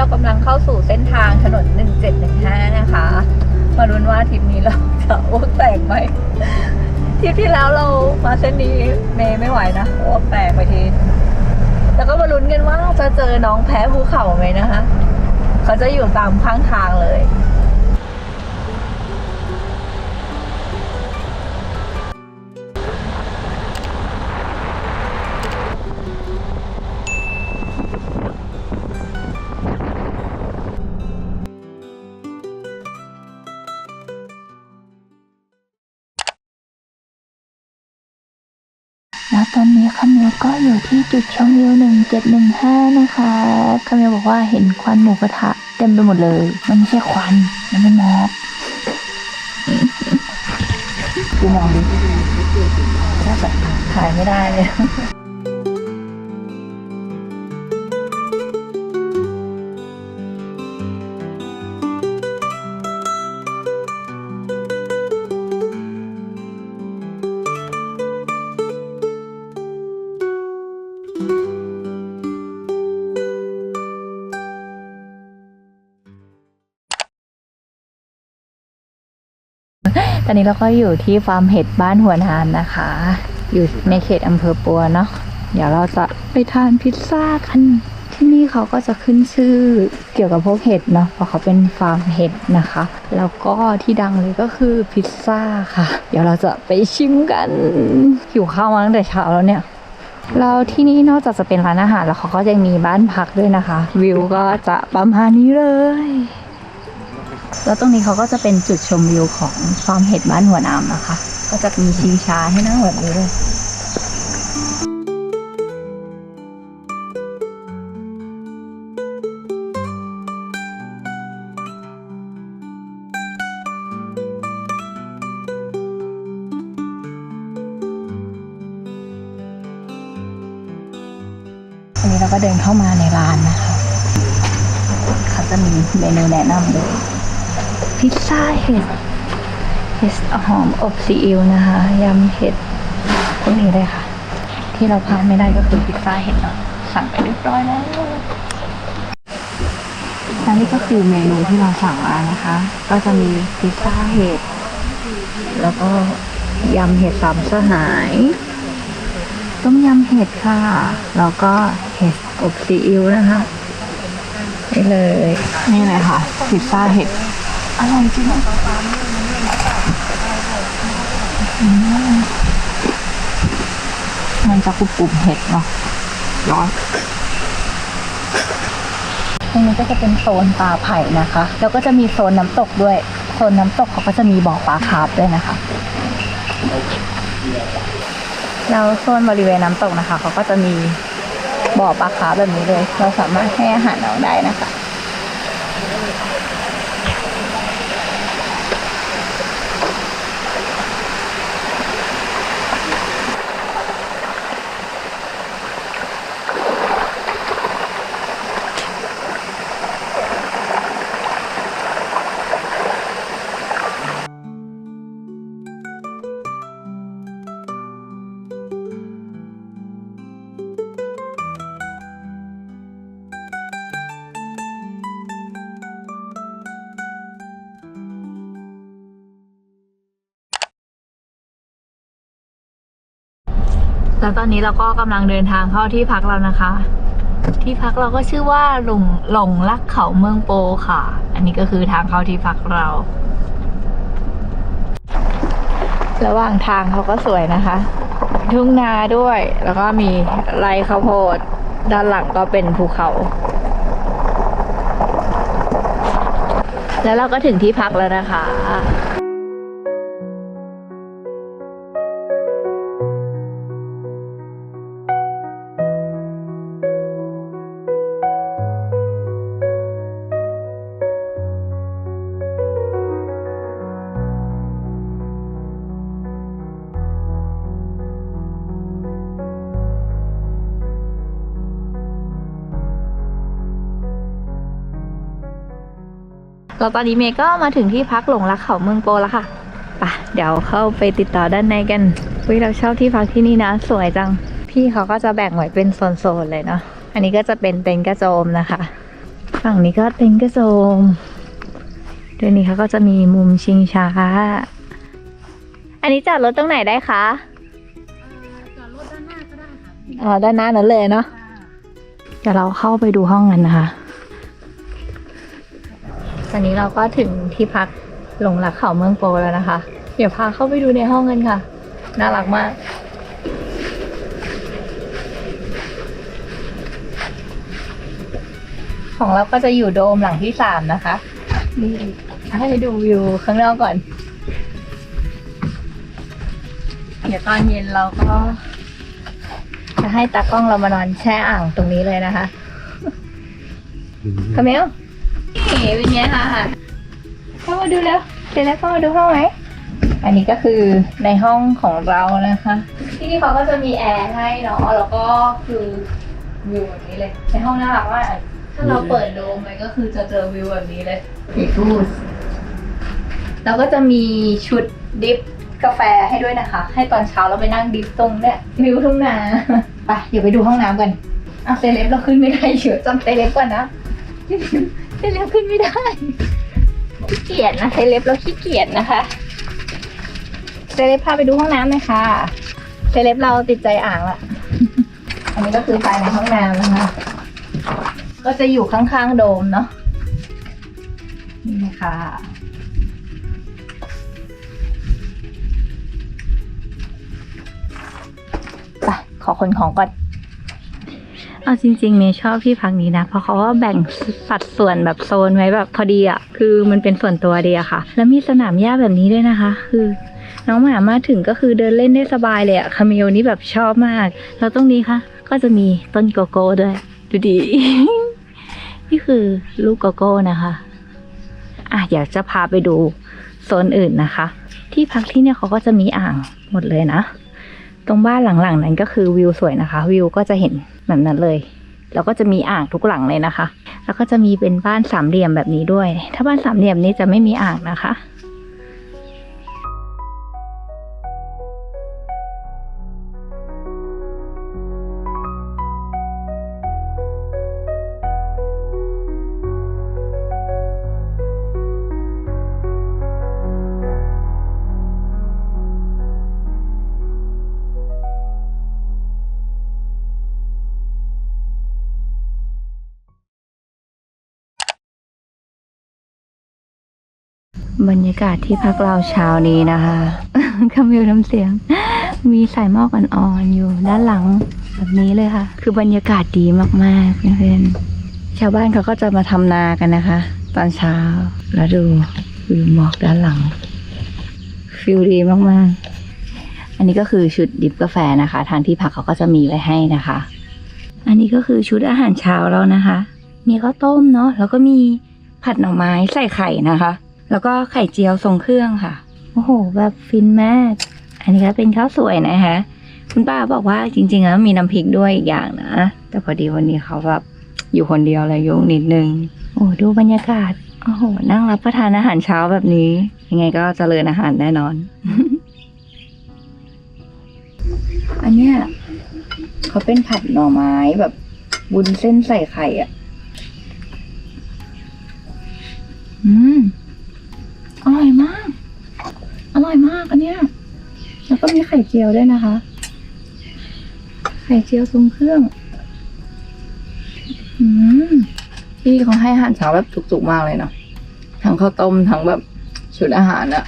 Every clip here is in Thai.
ี้เรากำลังเข้าสู่เส้นทางถนน 1715 นะคะ มาลุ้นว่าทริปนี้เราจะอ้วกแตกไหมทริปที่แล้วเรามาเส้นนี้เมย์ไม่ไหวนะอ้วกแตกไปทีแล้วก็มาลุ้นกันว่าจะเจอน้องแพ้ภูเขาไหมนะคะ เขาจะอยู่ตามข้างทางเลย แล้วตอนนี้คาเมลก็อยู่ที่จุดชมวิว 1715 นะคะคาเมลบอกว่าเห็นควันหมูกระทะเต็มไปหมดเลย มันไม่ใช่ควัน มันเป็นหมอกดูมองดิน่าจะถ่ายไม่ได้เลย อนนี้เราก็อยู่ที่ฟาร์มเห็ดบ้านหัวนานนะคะ อยู่ในเขตอำเภอปัวเนาะเดี๋ยวเราจะไปทานพิซซ่ากันที่นี่เขาก็จะขึ้นชื่อเกี่ยวกับพวกเห็ดเนาะเพราะเขาเป็นฟาร์มเห็ดนะคะ แล้วก็ที่ดังเลยก็คือพิซซ่าค่ะ เดี๋ยวเราจะไปชิมกันหิวข้าวมาตั้งแต่เช้าแล้วเนี่ยแล้วที่นี่นอกจากจะเป็นร้านอาหารแล้วเขาก็ยังมีบ้านพักด้วยนะคะ วิวก็จะประมาณนี้เลย แล้วตรงนี้เขาก็จะเป็นจุดชมวิวของฟาร์มเห็ดบ้านหัวน้ำนะคะ ก็จะมีชิงช้าให้นั่งแบบนี้เลยอันนี้เราก็เดินเข้ามาในร้านนะคะ เขาจะมีเมนูแนะนำเลย พิซซ่าเห็ดเห็ดหอมอบซีอิ๊วนะคะยำเห็ดพวกนี้เลยค่ะ ที่เราพลาดไม่ได้ก็คือพิซซ่าเห็ดเนาะสั่งไปเรียบร้อยแล้วและนี่ก็คือเมนูที่เราสั่งมานะคะ ก็จะมีพิซซ่าเห็ดแล้วก็ยำเห็ดสามสหายต้มยำเห็ดค่ะ แล้วก็เห็ดอบซีอิ๊วนะคะนี่เลย นี่เลยค่ะ พิซซ่าเห็ด อร่อยจริงอืมมันจะกรุบกรุบเห็ดเนาะร้อนตรงนี้ก็จะเป็นโซนปลาไผ่นะคะ แล้วก็จะมีโซนน้ำตกด้วย โซนน้ำตกเขาก็จะมีบ่อปลาคาร์ฟด้วยนะคะ แล้วโซนบริเวณน้ำตกนะคะ เขาก็จะมีบ่อปลาคาร์ฟแบบนี้เลย เราสามารถให้อาหารน้องได้นะคะ แล้วตอนนี้เราก็กำลังเดินทางเข้าที่พักเรานะคะ ที่พักเราก็ชื่อว่าหลงหลงลักเขาเมืองโปค่ะ อันนี้ก็คือทางเข้าที่พักเรา ระหว่างทางเขาก็สวยนะคะ ทุ่งนาด้วย แล้วก็มีไรข้าวโพด ด้านหลังก็เป็นภูเขา แล้วเราก็ถึงที่พักแล้วนะคะ แล้วตอนนี้เมย์ก็มาถึงที่พักหลงรักเขาเมืองโปแล้วค่ะไปะเดี๋ยวเข้าไปติดต่อด้านในกันวิเราเช่าที่พักที่นี่นะ สวยจัง พี่เขาก็จะแบ่งไว้เป็นโซนๆเลยเนาะ อันนี้ก็จะเป็นเต็นท์กระโจมนะคะ ฝั่งนี้ก็เต็นท์กระโจมเดี๋ยวนี้เขาก็จะมีมุมชิงช้า อันนี้จอดรถตรงไหนได้คะจอดรถด้านหน้าก็ได้ค่ะอ๋อด้านหน้านั้นเลยเนาะ เดี๋ยวเราเข้าไปดูห้องกันนะคะ ตอนนี้เราก็ถึงที่พักหลงรักเขาเมืองโปแล้วนะคะ เดี๋ยวพาเข้าไปดูในห้องกันค่ะ น่ารักมากของเราก็จะอยู่โดมหลังที่สามนะคะ นี่ให้ดูวิวข้างนอกก่อน เดี๋ยวตอนเย็นเราก็ จะให้ตากล้องเรามานอนแช่อ่างตรงนี้เลยนะคะคาเมล นี่เป็นไงคะเข้ามาดูแล้วเสร็จแล้วเข้ามาดูห้องไหมอันนี้ก็คือในห้องของเรานะคะ ที่นี่เขาก็จะมีแอร์ให้เนาะแล้วก็คือวิวแบบนี้เลย ในห้องน่ารักมากถ้าเราเปิดโดมไปก็คือจะเจอวิวแบบนี้เลยมีทูสแล้วก็จะมีชุดดิฟกาแฟให้ด้วยนะคะ ให้ตอนเช้าเราไปนั่งดิฟตรงเนี่ยวิวทุ่งนาไปเดี๋ยวไปดูห้องน้ำกันอะเซเลบเราขึ้นไม่ได้เดี๋ยวจำเซเลบก่อนนะ เซเลบขึ้นไม่ได้ขี้เกียจนะเซเลบเราขี้เกียจนะคะเซเลบพาไปดูห้องน้ำหน่อยค่ะเซเลบเราติดใจอ่างละอันนี้ก็คือภายในห้องน้ำนะคะ ก็จะอยู่ข้างๆโดมเนาะนี่นะคะไปขอคนของก่อน เอาจริงๆเมย์ชอบที่พักนี้นะ เพราะเขาว่าแบ่งสัดส่วนแบบโซนไว้แบบพอดีอะ่ะ คือมันเป็นส่วนตัวดีอะค่ะ แล้วมีสนามหญ้าแบบนี้ด้วยนะคะ คือน้องหมามาถึงก็คือเดินเล่นได้สบายเลยอะคาเมลนี่แบบชอบมาก แล้วตรงนี้ค่ะ ก็จะมีต้นโกโก้ด้วย ดูดี นี่คือลูกโกโก้นะคะอะอยากจะพาไปดูโซนอื่นนะคะ ที่พักที่เนี่ยเขาก็จะมีอ่างหมดเลยนะ ตรงบ้านหลังๆนั้นก็คือวิวสวยนะคะ วิวก็จะเห็น แบบนั้นเลย แล้วก็จะมีอ่างทุกหลังเลยนะคะ แล้วก็จะมีเป็นบ้านสามเหลี่ยมแบบนี้ด้วย ถ้าบ้านสามเหลี่ยมนี้จะไม่มีอ่างนะคะ บรรยากาศที่พักเราเช้านี้นะคะคำวิวน้ำเสียง มีสายหมอกอ่อนๆอยู่ด้านหลังแบบนี้เลยค่ะ คือบรรยากาศดีมากๆนะเพื่อนชาวบ้านเขาก็จะมาทำนากันนะคะ ตอนเช้าแล้วดูวิวหมอกด้านหลังฟิลดีมากๆ อันนี้ก็คือชุดดิบกาแฟนะคะ ทางที่พักเขาก็จะมีไว้ให้นะคะ อันนี้ก็คือชุดอาหารเช้าแล้วนะคะ มีข้าวต้มเนาะแล้วก็มีผัดหน่อไม้ใส่ไข่นะคะ แล้วก็ไข่เจียวทรงเครื่องค่ะ โอ้โห แบบฟินมาก อันนี้ก็เป็นข้าวสวยนะคะ คุณป้าบอกว่าจริงๆแล้วมีน้ำพริกด้วยอีกอย่างนะ แต่พอดีวันนี้เขาแบบอยู่คนเดียวเลยยุ่งนิดนึง โอ้ดูบรรยากาศ โอ้โห นั่งรับประทานอาหารเช้าแบบนี้ ยังไงก็เจริญอาหารแน่นอน อันเนี้ยเขาเป็นผัดหน่อไม้แบบวุ้นเส้นใส่ไข่อะ มีไข่เจียวด้วยนะคะ ไข่เจียวทรงเครื่อง อืมพี่เขาให้อาหารเช้าแบบจุกๆมากเลยเนาะทั้งข้าวต้มทั้งแบบชุดอาหารอะ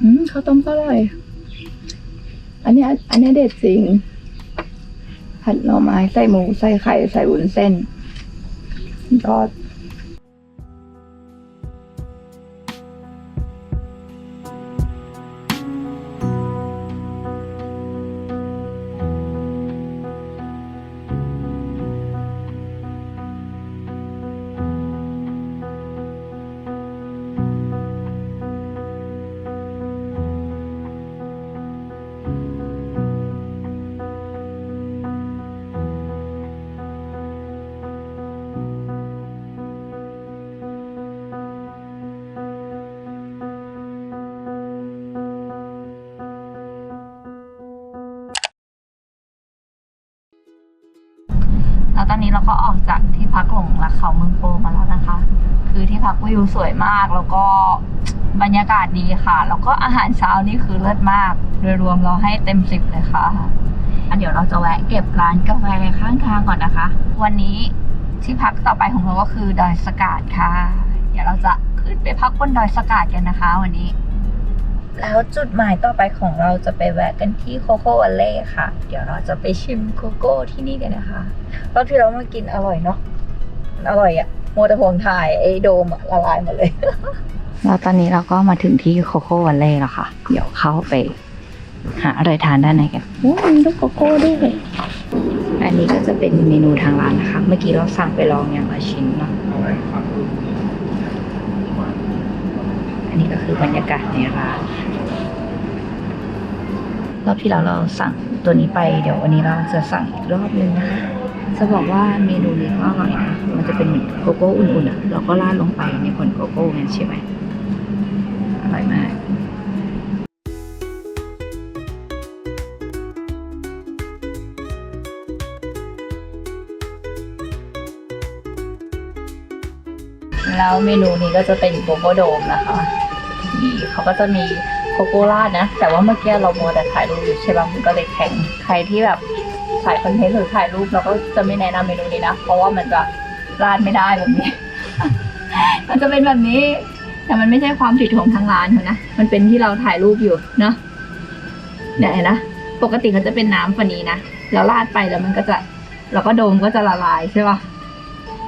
อืมข้าวต้มก็อร่อย อันนี้อันนี้เด็ดจริง ผัดหน่อไม้ใส่หมูใส่ไข่ใส่วุ้นเส้นย เราก็ออกจากที่พักหลงรักเขาเมืองโปมาแล้วนะคะ คือที่พักวิวสวยมากแล้วก็บรรยากาศดีค่ะ แล้วก็อาหารเช้านี่คือเลิศมาก โดยรวมเราให้เต็มสิบเลยค่ะอันเดี๋ยวเราจะแวะเก็บร้านกาแฟข้างทางก่อนนะคะ วันนี้ที่พักต่อไปของเราก็คือดอยสกาดค่ะ เดี๋ยวเราจะขึ้นไปพักบนดอยสกาดกันนะคะ วันนี้ แล้วจุดหมายต่อไปของเราจะไปแวะกันที่โคโค่วัลเล่ค่ะ เดี๋ยวเราจะไปชิมโกโก้ที่นี่กันนะคะรอบที่เรามากินอร่อยเนาะมันอร่อยอะโมวแต่ห่วงถ่ายไอ้โดมอะละลายหมดเลย แล้วตอนนี้เราก็มาถึงที่โคโค่วัลเล่แล้วค่ะ เดี๋ยวเข้าไป หาอะไรทานด้านในกันโอ้มีลูกโกโก้ด้วยอันนี้ก็จะเป็นเมนูทางร้านนะคะ เมื่อกี้เราสั่งไปลองอย่างละชิ้นเนาะ อันนี้ก็คือบรรยากาศในร้านรอบที่แล้วเราสั่งตัวนี้ไป เดี๋ยววันนี้เราจะสั่งอีกรอบนึงนะคะจะบอกว่าเมนูนี้ก็อร่อยนะ มันจะเป็นเหมือนโกโก้อุ่นๆอะเราก็ราดลงไปในผลโกโก้งั้นใช่ไหมอร่อยมาก แล้วเมนูนี้ก็จะเป็นโกโก้โดมนะคะนี่เขาก็จะมีโกโก้ราดนะ แต่ว่าเมื่อกี้เราโมแต่ถ่ายรูปอยู่ใช่ป่ะมันก็เลยแข็งใครที่แบบถ่ายคอนเทนต์หรือถ่ายรูปเราก็จะไม่แนะนำเมนูนี้นะ เพราะว่ามันจะราดไม่ได้แบบนี้ มันจะเป็นแบบนี้ แต่มันไม่ใช่ความผิดของทางร้านเขานะ มันเป็นที่เราถ่ายรูปอยู่เนาะเนี่ยเห็นนะ ปกติเขาจะเป็นน้ำฝันนี้นะ แล้วราดไปแล้วมันก็จะ แล้วก็โดมก็จะละลายใช่ป่ะ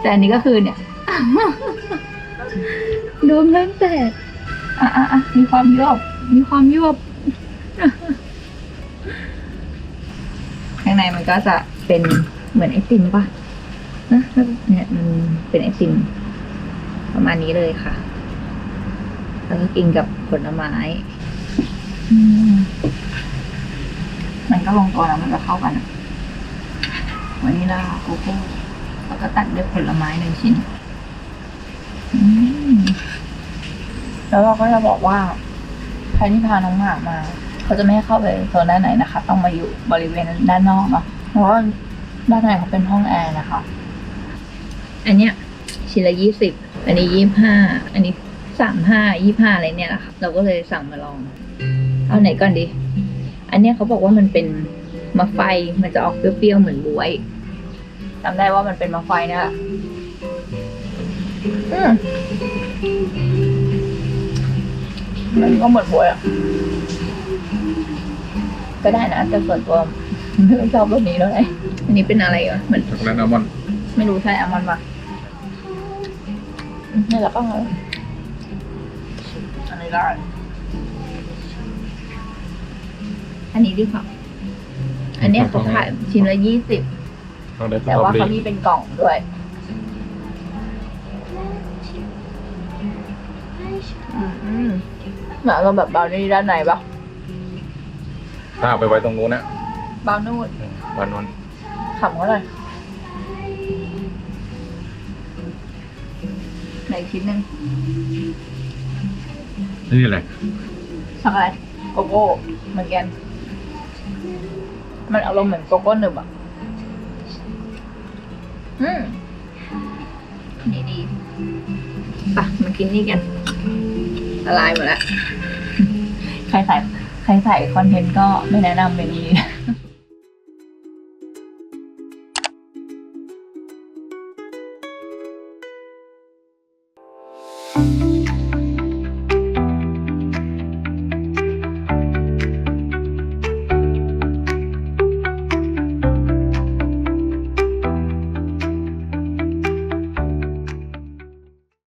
แต่อันนี้ก็คือเนี่ย โดมเริ่มแตกอะอะอะมีความยวบมีความยวบข้างในมันก็จะเป็นเหมือนไอติมป่ะนะเนี่ยมันเป็นไอติมประมาณนี้เลยค่ะ แล้วก็กินกับผลไม้อืมมันก็ลงตัวแล้วมันก็เข้ากันอะวานิลาโกโก้แล้วก็ตัดด้วยผลไม้หนึ่งชิ้นอืม แล้วเราก็จะบอกว่า ใครที่พาน้องหมามา เขาจะไม่ให้เข้าไปโซนด้านไหนนะคะ ต้องมาอยู่บริเวณด้านนอกเนาะเพราะว่าด้านในเขาเป็นห้องแอร์นะคะ อันเนี้ยชิ้นละยี่สิบอันนี้ยี่ห้าอันนี้สามห้ายี่ห้าอะไรเนี่ยแหละค่ะเราก็เลยสั่งมาลอง เอาไหนก่อนดี อันเนี้ยเขาบอกว่ามันเป็นมะไฟมันจะออกเปรี้ยวๆเหมือนบวยจำได้ว่ามันเป็นมะไฟเนี่ยแหละ อืมมันก็เหมือนบวยอะ ก็ได้นะ แต่ส่วนตัวไม่ค่อยชอบรสนี้เท่าไหร่อันนี้เป็นอะไรอะเหมือนช็อกโกแลตอัลมอนด์ไม่รู้ใช่อัลมอนด์ปะอืมนี่แล้วก็เอาอันนี้ได้อันนี้ดีกว่าอันเนี้ยเขาขายชิ้นละยี่สิบช็อกโกแลตสแต่ตรอว่าเบอเขารี่มีเป็นกล่องด้วย หมือนเราแบบเบานี่ด้านในปะถ้าเอาไปไว้ตรงนู้นนะเบานูดวันนั้นขำก็เลยไหนอีกชิ้นหนึ่งนี่อะไรช็อกโกแลตโกโก้เหมือนกัน มันอารมณ์เหมือนโกโก้หนึบอะอืมนี่ดีปะมากินนี่กัน ละลายหมดแล้ว ใครใส่ใครใส่คอนเทนต์ก็ไม่แนะนำเมนูนี้นะ